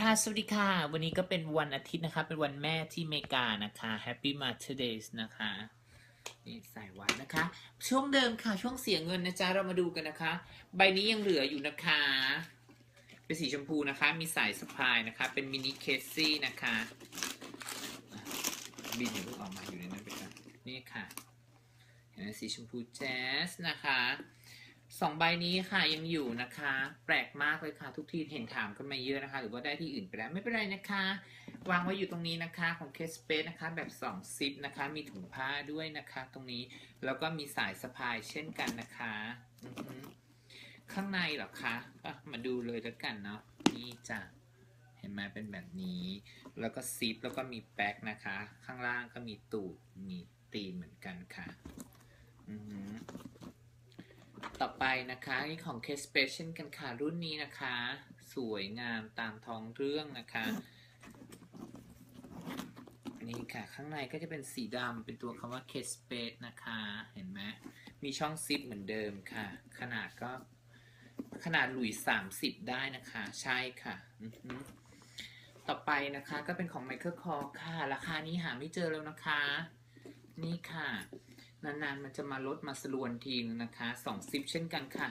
ค่ะ สวัสดีค่ะ วันนี้ก็เป็นวันอาทิตย์นะคะ เป็นวันแม่ที่อเมริกานะคะ Happy Mother's Day นะคะ นี่ใส่ไว้นะคะ ช่วงเดิมค่ะ ช่วงเสียเงินนะจ๊ะ เรามาดูกันนะคะ ใบนี้ยังเหลืออยู่นะคะ เป็นสีชมพูนะคะ มีสายสะพายนะคะ เป็นมินิเคสซี่นะคะ บินอย่าเพิ่ออกมาอยู่ในนั้นไปก่อนนี่ค่ะเห็นไหมสีชมพูแจ๊สนะคะ สองใบนี้ค่ะยังอยู่นะคะ แปลกมากเลยค่ะ ทุกทีเห็นถามกันมาเยอะนะคะ หรือว่าได้ที่อื่นไปแล้วไม่เป็นไรนะคะ วางไว้อยู่ตรงนี้นะคะของเคสเปซนะคะ แบบ2ซิปนะคะ มีถุงผ้าด้วยนะคะ ตรงนี้แล้วก็มีสายสะพายเช่นกันนะคะข้างในหรอคะอะมาดูเลยแล้วกันเนาะนี่จ้ะเห็นไหมเป็นแบบนี้ แล้วก็ซิปแล้วก็มีแบ็คนะคะ ข้างล่างก็มีตูดมีตีนเหมือนกันค่ะ ต่อไปนะคะนี่ของ Case Special กันค่ะ รุ่นนี้นะคะ สวยงามตามท้องเรื่องนะคะ นี่ค่ะ ข้างในก็จะเป็นสีดำเป็นตัวคำว่า Case Space นะคะ เห็นไหมมีช่องซิปเหมือนเดิมค่ะ ขนาดก็ขนาดหลุย30ได้นะคะ ใช่ค่ะต่อไปนะคะก็เป็นของ Michael Kors ค่ะ ราคานี้หาไม่เจอแล้วนะคะ นี่ค่ะ นานๆมันจะมาลดมาสลวนทีนึงนะคะสองซิปเช่นกันค่ะ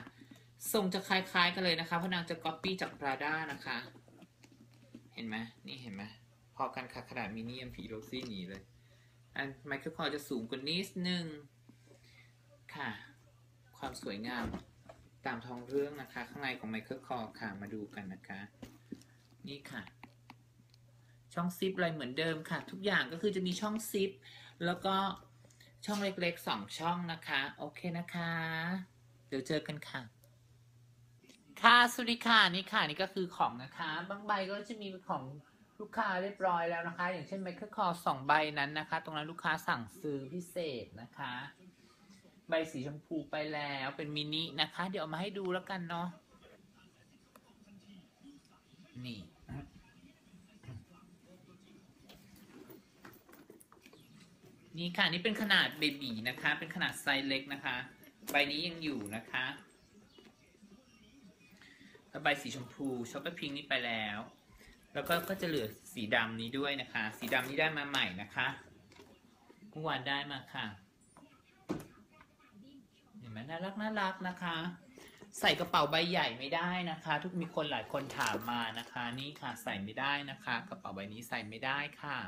ทรงจะคล้ายๆกันเลยนะคะเพราะนางจะก๊อปปี้จาก Prada นะคะ เห็นไหมนี่เห็นไหมพอกันค่ะขนาดมินิยังผีโรซี่หนีเลย อันไมเคิลคอร์จะสูงกว่านิดนึงค่ะ ความสวยงามตามท้องเรื่องนะคะ ข้างในของไมเคิลคอร์ค่ะมาดูกันนะคะ นี่ค่ะ ช่องซิปอะไรเหมือนเดิมค่ะ ทุกอย่างก็คือจะมีช่องซิปแล้วก็ ช่องเล็กๆสองช่องนะคะ โอเคนะคะ เดี๋ยวเจอกันค่ะ ค่ะสวัสดีค่ะนี่ค่ะนี่ก็คือของนะคะ บางใบก็จะมีของลูกค้าเรียบร้อยแล้วนะคะ อย่างเช่นไมเคิลคอสองใบนั้นนะคะ ตรงนั้นลูกค้าสั่งซื้อพิเศษนะคะ ใบสีชมพูไปแล้วเป็นมินินะคะ เดี๋ยวเอามาให้ดูแล้วกันเนาะนี่ นี่ค่ะนี่เป็นขนาดเบบีนะคะ เป็นขนาดไซส์เล็กนะคะ ใบนี้ยังอยู่นะคะแล้วใบสีชมพูช็อกโกแลตพิงนี่ไปแล้ว แล้วก็ก็จะเหลือสีดำนี้ด้วยนะคะ สีดำนี้ได้มาใหม่นะคะเมื่อวานได้มาค่ะเห็นไหมน่ารักน่ารักนะคะ ใส่กระเป๋าใบใหญ่ไม่ได้นะคะ ทุกมีคนหลายคนถามมานะคะ นี่ค่ะใส่ไม่ได้นะคะ กระเป๋าใบนี้ใส่ไม่ได้ค่ะ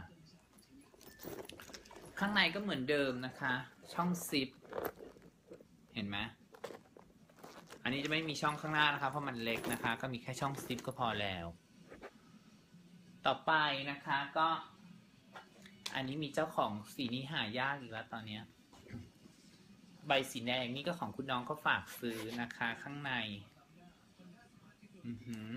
ข้างในก็เหมือนเดิมนะคะ ช่องซิปเห็นไหมอันนี้จะไม่มีช่องข้างหน้านะคะ เพราะมันเล็กนะคะ ก็มีแค่ช่องซิปก็พอแล้ว ต่อไปนะคะก็ อันนี้มีเจ้าของสีนี้หายากอีกแล้วตอนเนี้ยใบสีแดงนี่ก็ของคุณน้องเขาฝากซื้อนะคะ ข้างใน อือหือ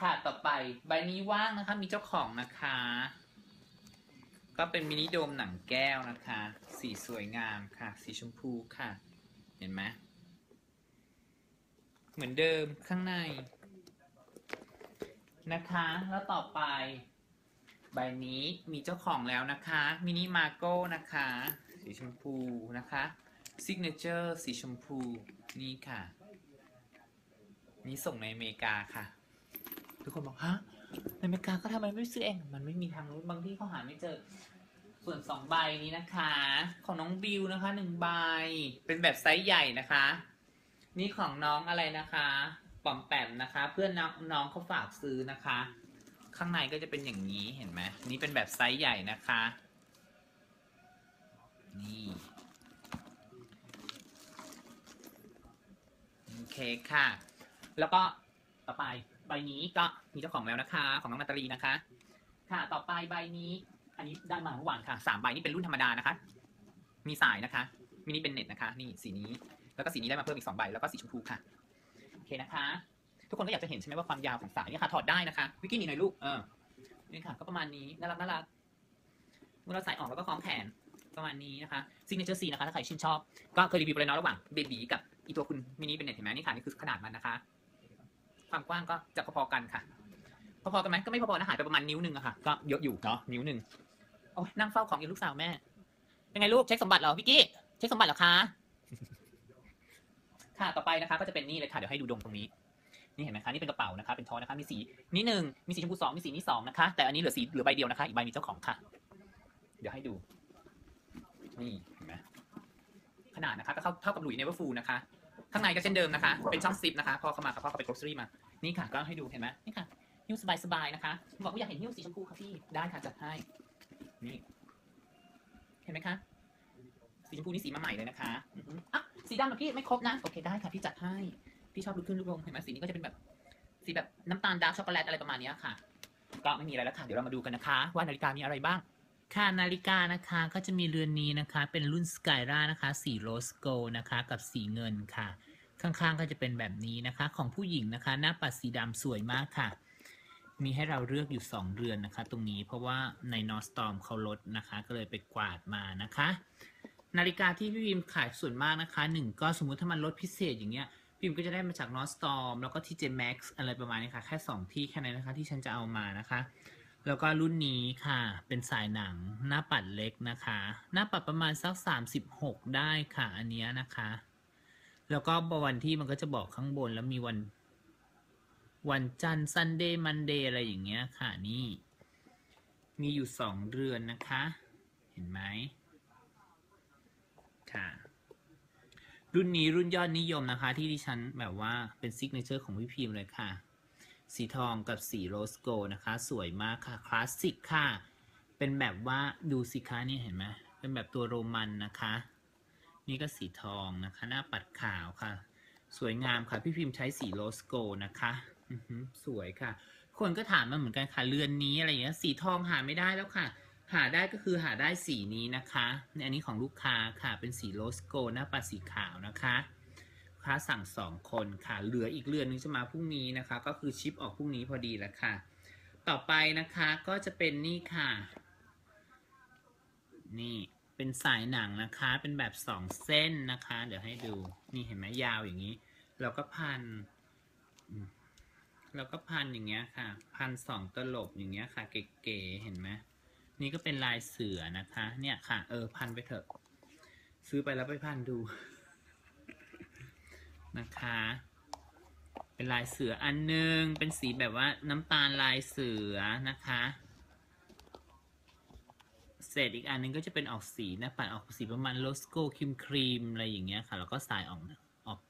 ค่ะต่อไปใบนี้ว่างนะคะ มีเจ้าของนะคะ ก็เป็นมินิโดมหนังแก้วนะคะ สีสวยงามค่ะ สีชมพูค่ะ เห็นไหมเหมือนเดิมข้างใน นะคะ แล้วต่อไป ใบนี้มีเจ้าของแล้วนะคะมินิมาโก้นะคะ สีชมพูนะคะซิกเนเจอร์สีชมพูนี่ค่ะ นี่ส่งในอเมริกาค่ะ ทุกคนบอกฮะในอเมริกาก็ทำไมไม่ซื้อเอง มันไม่มีทางรู้บางที่เขาหาไม่เจอ ส่วนสองใบนี้นะคะ ของน้องบิวนะคะหนึ่งใบ เป็นแบบไซส์ใหญ่นะคะ นี่ของน้องอะไรนะคะปอมแปมนะคะ เพื่อนน้องน้องเขาฝากซื้อนะคะ ข้างในก็จะเป็นอย่างนี้เห็นไหมนี่เป็นแบบไซส์ใหญ่นะคะ นี่โอเคค่ะ แล้วก็ต่อไป ใบนี้ก็มีเจ้าของแล้วนะคะ ของน้องนาตาลีนะคะ ค่ะ ต่อไปใบนี้ อันนี้ได้มาเมื่อวานค่ะสามใบนี่เป็นรุ่นธรรมดานะคะ มีสายนะคะมินิเป็นเน็ตนะคะ นี่สีนี้ แล้วก็สีนี้ได้มาเพิ่มอีกสองใบแล้วก็สีชมพูค่ะโอเคนะคะ ทุกคนก็อยากจะเห็นใช่ไหมว่าความยาวของสายเนี่ยค่ะ ถอดได้นะคะวิกกี้นี่หน่อยลูกเออนี่ค่ะ ก็ประมาณนี้น่ารักน่ารักเมื่อเราใส่ออกแล้วก็คล้องแขนประมาณนี้นะคะซิงเกิลซีนะคะถ้าใครชื่นชอบ ก็เคยรีวิวไปเลยเนาะระหว่างเบบีกับอีตัวคุณมินิเป็นเน็ตเห็นไหมนี่ค่ะนี่คือขนาดมันนะคะ ความกว้างก็จะพอๆกันค่ะ พอๆกันไหมก็ไม่พอๆนะหายไปประมาณนิ้วหนึ่งอะค่ะ ก็เยอะอยู่เนาะนิ้วหนึ่งโอ้ยนั่งเฝ้าของอยู่ลูกสาวแม่ เป็นไงลูกเช็คสมบัติเหรอพี่กี้เช็คสมบัติเหรอคะค่ะต่อไปนะคะก็จะเป็นนี่เลยค่ะเดี๋ยวให้ดูดงตรงนี้ นี่เห็นไหมคะนี่เป็นกระเป๋านะคะ เป็นทอนะคะมีสีนี้หนึ่งมีสีชมพูสองมีสีนี้สองนะคะ แต่อันนี้เหลือสีเหลือใบเดียวนะคะอีกใบมีเจ้าของค่ะ เดี๋ยวให้ดู นี่เห็นไหมขนาดนะคะก็เท่าเท่ากับหลุยเนเวอร์ฟูลนะคะ ข้างในก็เช่นเดิมนะคะ เป็นช่องซิปนะคะ พอเข้ามากับพ่อเข้าไป grocery มา นี่ค่ะก็ให้ดูเห็นไหมนี่ค่ะหิ้วสบายๆนะคะ บอกว่าอยากเห็นหิ้วสีชมพูค่ะพี่ ได้ค่ะจัดให้ นี่ เห็นไหมคะ สีชมพูนี่สีมาใหม่เลยนะคะอะสีดำนะพี่ไม่ครบนะ โอเคได้ค่ะพี่จัดให้ พี่ชอบลูกขึ้นลูกลง เห็นไหมสีนี้ก็จะเป็นแบบ สีแบบน้ำตาลดาร์กช็อกโกแลตอะไรประมาณนี้ค่ะ ก็ไม่มีอะไรแล้วค่ะ เดี๋ยวเรามาดูกันนะคะ ว่านาฬิกามีอะไรบ้างค่ะนาฬิกานะคะก็จะมีเรือนนี้นะคะ เป็นรุ่นสกายรานะคะ สีโรสโกนะคะ กับสีเงินค่ะ ข้างๆก็จะเป็นแบบนี้นะคะ ของผู้หญิงนะคะ หน้าปัดสีดำสวยมากค่ะ มีให้เราเลือกอยู่ 2 เรือนนะคะ ตรงนี้เพราะว่าในนอสตอมเขาลดนะคะ ก็เลยไปกวาดมานะคะ นาฬิกาที่พี่พิมขายส่วนมากนะคะหนึ่งก็สมมุติถ้ามันลดพิเศษอย่างเงี้ยพิมก็จะได้มาจากนอสตอมแล้วก็ทีเจแม็กซ์อะไรประมาณนี้ค่ะ แค่ 2 ที่แค่นั้นนะคะที่ฉันจะเอามานะคะ แล้วก็รุ่นนี้ค่ะ เป็นสายหนังหน้าปัดเล็กนะคะ หน้าปัดประมาณสัก 36 ได้ค่ะ อันนี้นะคะ แล้วก็วันที่มันก็จะบอกข้างบนแล้วมีวัน วันจันทร์ซันเดย์มันเดย์อะไรอย่างเงี้ยค่ะนี่ มีอยู่สองเรือนนะคะ เห็นไหมค่ะ รุ่นนี้รุ่นยอดนิยมนะคะ ที่ดิฉันแบบว่าเป็นซิกเนเจอร์ของพี่พิมพ์เลยค่ะ สีทองกับสีโรสโกนะคะ สวยมากค่ะ คลาสสิกค่ะ เป็นแบบว่าดูสิคะนี่เห็นไหมเป็นแบบตัวโรมันนะคะ นี่ก็สีทองนะคะ หน้าปัดขาวค่ะ สวยงามค่ะ พี่พิมพ์ใช้สีโรสโกนะคะสวยค่ะ คนก็ถามมาเหมือนกันค่ะ เรือนนี้อะไรอย่างเงี้ย สีทองหาไม่ได้แล้วค่ะ หาได้ก็คือหาได้สีนี้นะคะในอันนี้ของลูกค้าค่ะ เป็นสีโรสโกหน้าปัดสีขาวนะคะลูกค้าสั่งสองคนค่ะ เหลืออีกเรือนนึงจะมาพรุ่งนี้นะคะ ก็คือชิปออกพรุ่งนี้พอดีแล้วค่ะ ต่อไปนะคะก็จะเป็นนี่ค่ะ นี่ เป็นสายหนังนะคะ เป็นแบบสองเส้นนะคะ เดี๋ยวให้ดู นี่เห็นไหมยาวอย่างนี้ เราก็พัน เราก็พันอย่างเงี้ยค่ะ พันสองตลบอย่างเงี้ยค่ะ เก๋ๆ เห็นไหมนี่ก็เป็นลายเสือนะคะ เนี่ยค่ะ เออ พันไปเถอะ ซื้อไปแล้วไปพันดู นะคะ เป็นลายเสืออันหนึง เป็นสีแบบว่าน้ำตาลลายเสือนะคะ เศษอีกอันหนึงก็จะเป็นออกสีหนะปัดออกสีประมาณโลสโก้ครีมครีมอะไรอย่างเงี้ยค่ะ แล้วก็สายออกออก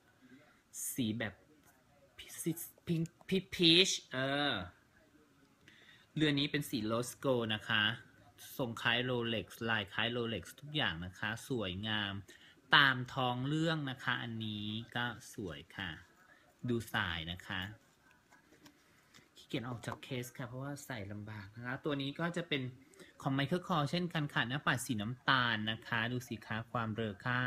สีแบบพิงพิพีชเออ เรือนนี้เป็นสีโลสโกนะคะทรงคล้ายโรเล็กซ์ลายคล้ายโรเล็กซ์ทุกอย่างนะคะ สวยงาม ตามท้องเรื่องนะคะ อันนี้ก็สวยค่ะ ดูสายนะคะขี้เกียจออกจากเคสค่ะ เพราะว่าใส่ลำบากนะคะ ตัวนี้ก็จะเป็น ของไมเคิลคอเช่นกันค่ะหน้าปัดสีน้ำตาลนะคะ ดูสิคะความเรอค่า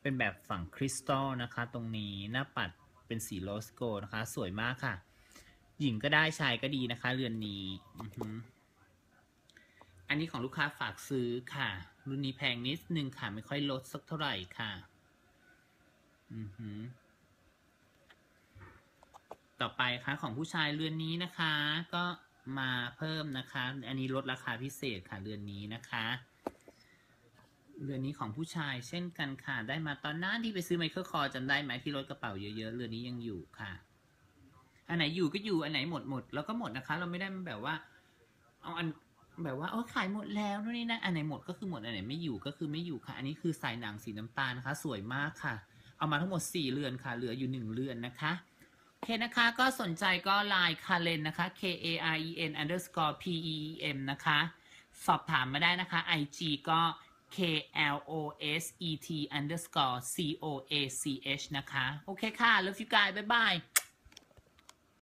เป็นแบบฝั่งคริสตัลนะคะ ตรงนี้หน้าปัดเป็นสีโรสโกนะคะ สวยมากค่ะ หญิงก็ได้ชายก็ดีนะคะ เรือนนี้อันนี้ของลูกค้าฝากซื้อค่ะ รุ่นนี้แพงนิดนึงค่ะ ไม่ค่อยลดสักเท่าไหร่ค่ะ อือหือต่อไปค่ะของผู้ชายเรือนนี้นะคะ ก็ มาเพิ่มนะคะ อันนี้ลดราคาพิเศษค่ะเรือนนี้นะคะเรือนนี้ของผู้ชายเช่นกันค่ะ ได้มาตอนนั้นที่ไปซื้อไมเคิลคอร์จำได้ไหมที่รถกระเป๋าเยอะๆเรือนนี้ยังอยู่ค่ะ อันไหนอยู่ก็อยู่อันไหนหมดหมดแล้วก็หมดนะคะ เราไม่ได้แบบว่า เอาอันแบบว่าเออขายหมดแล้วนู่นนี่นั่นอันไหนหมดก็คือหมดอันไหนไม่อยู่ก็คือไม่อยู่ค่ะ อันนี้คือสายหนังสีน้ำตาลนะคะ สวยมากค่ะ เอามาทั้งหมด4เรือนค่ะ เหลืออยู่1เรือนนะคะ เคนะคะ ก็สนใจก็ไลน์คาเลนนะคะ K A R E N underscore P E E M นะคะ สอบถามมาได้นะคะ IG ก็ K L O S E T underscore C O A C H นะคะ โอเคค่ะ love you guys บ๊ายบาย